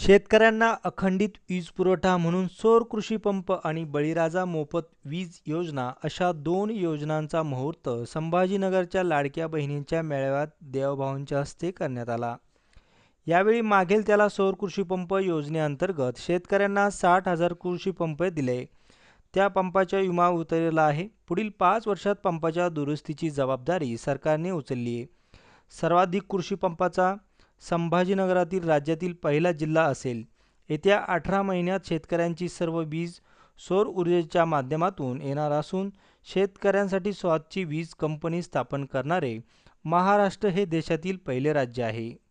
शेतकऱ्यांना अखंडित वीज पुरवठा म्हणून सौर कृषी पंप आणि बळीराजा मोफत वीज योजना अशा दोन योजनांचा मुहूर्त संभाजीनगरच्या लाडक्या बहिणींच्या मेळाव्यात देवभाऊंच्या हस्ते करण्यात आला. यावेळी मागेल त्याला सौर कृषी पंप योजनेअंतर्गत शेतकऱ्यांना साठ हजार कृषी पंप दिले. त्या पंपाच्या विमा उतरलेला आहे. पुढील पाच वर्षात पंपाच्या दुरुस्तीची जबाबदारी सरकारने उचलली आहे. सर्वाधिक कृषी पंपाचा संभाजीनगरातील राज्यातील पहिला जिल्हा असेल. येत्या अठरा महिन्यात शेतकऱ्यांची सर्व वीज सौर ऊर्जेच्या माध्यमातून येणार असून शेतकऱ्यांसाठी स्वतःची वीज कंपनी स्थापन करणारे महाराष्ट्र हे देशातील पहिले राज्य आहे.